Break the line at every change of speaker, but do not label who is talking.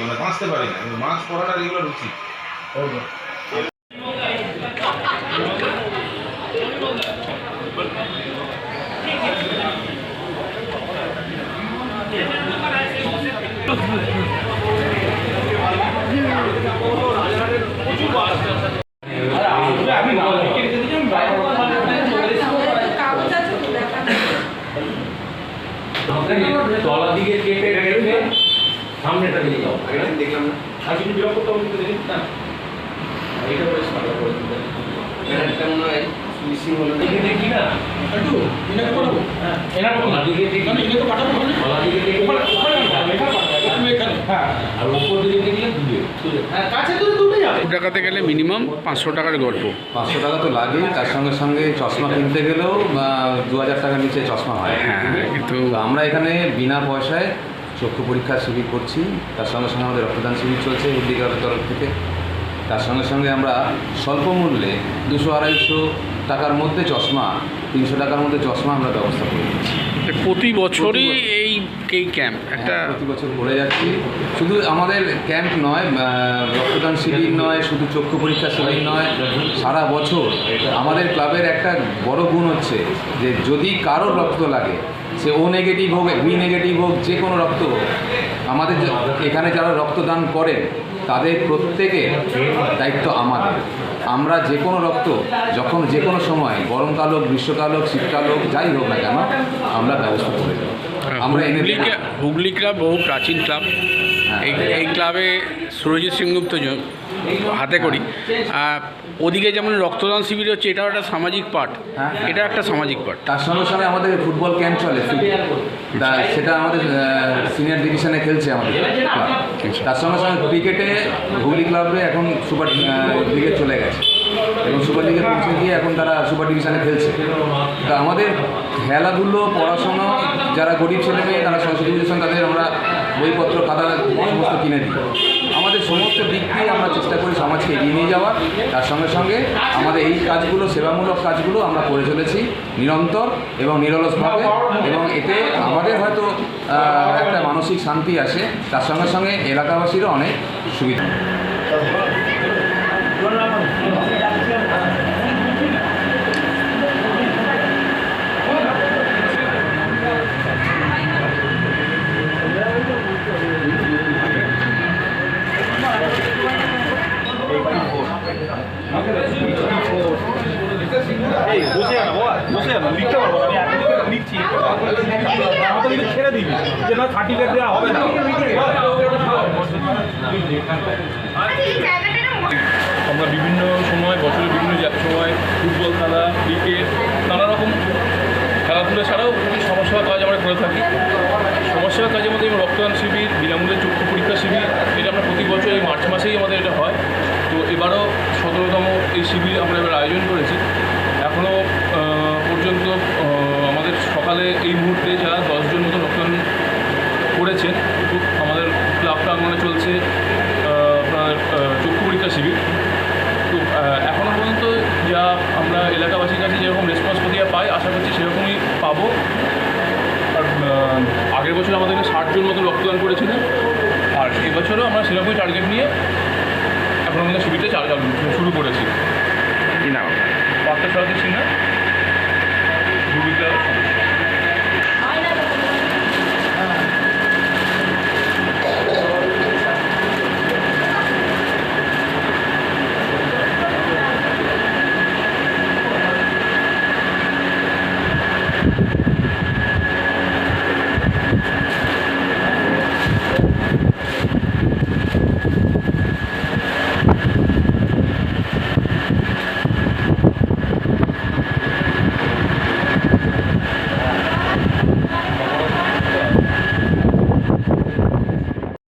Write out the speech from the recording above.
মানে বাঁচতে পারি না কিন্তু মাছ পড়াটা রেগুলার উচিত
তলা এটা দেখলাম না। আর বিরক্ত তো কিন্তু দেখি না এটা বেশ ভালো করে এটা মনে হয় মিসিং হলো দিকে দেখি না। একটু এনাকে পাঠাবো? হ্যাঁ। এনাকে তলা দিকে দেখি। না এনাকে পাঠাবো তলা দিকে দেখি ওখানে ওখানে এখানে হ্যাঁ। আর উপর দিকে দেখলে দূরে দূরে হ্যাঁ কাছে দূরে দূরে যাবে।
টাকাতে গেলে মিনিমাম পাঁচশো টাকার গল্প।
পাঁচশো টাকা তো লাগে তার সঙ্গে সঙ্গে চশমা কিনতে গেলেও দু হাজার টাকার নিচে চশমা হয়।
হ্যাঁ কিন্তু
আমরা এখানে বিনা পয়সায় চক্ষু পরীক্ষা শিবির করছি। তার সঙ্গে সঙ্গে আমাদের রক্তদান শিবির চলছে উদ্দিকারের তরফ থেকে। তার সঙ্গে সঙ্গে আমরা স্বল্প মূল্যে দুশো আড়াইশো টাকার মধ্যে চশমা তিনশো টাকার মধ্যে চশমা আমরা ব্যবস্থা করে দিচ্ছি।
প্রতি বছরই এই এই ক্যাম্প একটা
প্রতি বছর করে যাচ্ছি। শুধু আমাদের ক্যাম্প নয় রক্তদান শিবির নয় শুধু চক্ষু পরীক্ষা শিবির নয় সারা বছর আমাদের ক্লাবের একটা বড় গুণ হচ্ছে যে যদি কারোর রক্ত লাগে সে ও নেগেটিভ হোক বি নেগেটিভ হোক, যে কোনো রক্ত হোক, আমাদের এখানে যারা রক্তদান করেন, তাদের প্রত্যেকে দায়িত্ব আমাদের। আমরা যে কোনো রক্ত যখন যে কোনো সময়, গরমকাল হোক, গ্রীষ্মকাল হোক, শীতকাল হোক, যাই হোক না কেন, আমরা ব্যবস্থা করে দেবো। আমরা
হুগলি ক্লাব বহু প্রাচীন ক্লাব। এই এই ক্লাবে সুরজিৎ সিংগুপ্ত হাতে করি। আর ওদিকে যেমন রক্তদান শিবির হচ্ছে এটাও একটা সামাজিক পাঠ।
হ্যাঁ।
এটা একটা সামাজিক পাঠ।
তার সঙ্গে সঙ্গে আমাদের ফুটবল ক্যাম্প চলে। তা সেটা আমাদের সিনিয়র ডিভিশনে খেলছে আমাদের তার সঙ্গে সঙ্গে ক্রিকেটে হুগলি ক্লাবে এখন সুপার লিগে চলে গেছে। এবং সুপার লিগে পৌঁছে গিয়ে এখন তারা সুপার ডিভিশনে খেলছে। তা আমাদের খেলাধুলো পড়াশোনা যারা গরিব ছেলে মেয়ে তারা সরস্বতী তাদের আমরা বইপত্র, খাতা, সমস্ত কিনে দিই আমাদের সমস্ত দিক দিয়ে আমরা চেষ্টা করি সমাজকে এগিয়ে নিয়ে যাওয়ার। তার সঙ্গে সঙ্গে আমাদের এই কাজগুলো, সেবামূলক কাজগুলো আমরা করে চলেছি নিরন্তর এবং নিরলসভাবে। এবং এতে আমাদের হয়তো একটা মানসিক শান্তি আসে। তার সঙ্গে সঙ্গে এলাকাবাসীরও অনেক সুবিধা।
এই, বসে না বাবা বসে না লিখতে পারব আমি এক লিখছি। আমাকে কিন্তু ছেড়ে দিবি না হবে না। আমরা বিভিন্ন সময় বছরের বিভিন্ন সময়, ফুটবল খেলা, ক্রিকেট, নানা রকম খেলাধুলা ছাড়াও বিভিন্ন সমাজসেবা কাজ আমরা করে থাকি। সমস্যার কাজের মধ্যে রক্তদান শিবির, বিনামূল্যে চক্ষু পরীক্ষা শিবির, এটা আমরা প্রতি বছর এই মার্চ মাসেই আমাদের এটা হয়। এবারও সতেরোতম এই শিবির আমরা এবার আয়োজন করেছি। এখনও পর্যন্ত আমাদের সকালে এই মুহূর্তে যারা দশজন মতো রক্তদান করেছেন আমাদের ক্লাব প্রাঙ্গনে চলছে আপনার চক্ষু পরীক্ষা শিবির। তো এখনও পর্যন্ত যা আমরা এলাকাবাসীর কাছে যেরকম রেসপন্স প্রতিক্রিয়া পাই, আশা করছি সেরকমই পাবো। আর আগের বছর আমাদেরকে ষাটজন মতো রক্তদান করেছিলেন, আর এবছরও আমরা সেরকমই টার্গেট নিয়ে শিবিরটা চালু চালু শুরু করেছি